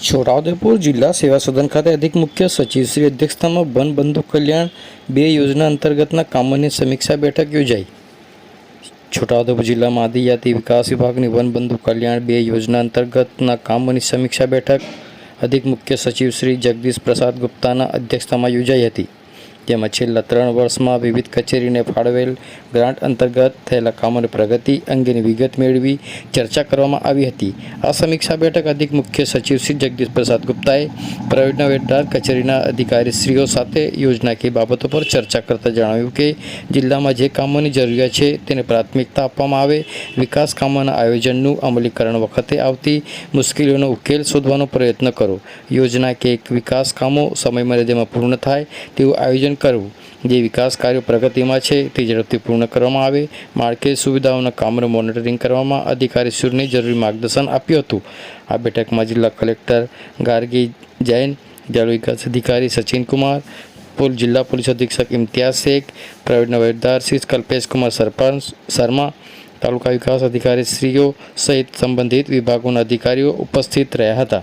છોટાઉદેપુર જિલ્લા સેવા સદન ખાતે અધિક મુખ્ય સચિવ શ્રી અધ્યક્ષતામાં વન બંધુ કલ્યાણ બે યોજના અંતર્ગતના કામોની સમીક્ષા બેઠક યોજાઈ. છોટાઉદેપુર જિલ્લામાં આદિજાતિ વિકાસ વિભાગની વન બંધુ કલ્યાણ બે યોજના અંતર્ગતના કામોની સમીક્ષા બેઠક અધિક મુખ્ય સચિવ શ્રી જગદીશ પ્રસાદ ગુપ્તાના અધ્યક્ષતામાં યોજાઈ હતી. જેમાં છેલ્લા ત્રણ વર્ષમાં વિવિધ કચેરીને ફાળવેલ ગ્રાન્ટ અંતર્ગત થયેલા કામોની પ્રગતિ અંગેની વિગત મેળવી ચર્ચા કરવામાં આવી હતી. આ સમીક્ષા બેઠક અધિક મુખ્ય સચિવ શ્રી જગદીશ પ્રસાદ ગુપ્તાએ પ્રાઇવેટના વેટદાર કચેરીના અધિકારીશ્રીઓ સાથે યોજનાકીય બાબતો પર ચર્ચા કરતા જણાવ્યું કે જિલ્લામાં જે કામોની જરૂરિયાત છે તેને પ્રાથમિકતા આપવામાં આવે, વિકાસ કામોના આયોજનનું અમલીકરણ વખતે આવતી મુશ્કેલીઓનો ઉકેલ શોધવાનો પ્રયત્ન કરો. યોજના કે વિકાસ કામો સમય મર્યાદામાં પૂર્ણ થાય તેવું આયોજન કરવું, જે વિકાસ કાર્યો પ્રગતિમાં છે તે ઝડપથી પૂર્ણ કરવામાં આવે. માળખે સુવિધાઓના કામનું મોનિટરિંગ કરવામાં અધિકારીશ્રીઓને જરૂરી માર્ગદર્શન આપ્યું હતું. આ બેઠકમાં જિલ્લા કલેક્ટર ગાર્ગી જૈન જળ વિકાસ અધિકારી સચિન કુમાર, પુલ, જિલ્લા પોલીસ અધિક્ષક ઇમ્તિયાઝ શેખ પ્રાઇવેટના વહીવટદાર શ્રી કલ્પેશ કુમાર સરપંચ શર્મા, તાલુકા વિકાસ અધિકારી શ્રીઓ સહિત સંબંધિત વિભાગોના અધિકારીઓ ઉપસ્થિત રહ્યા હતા.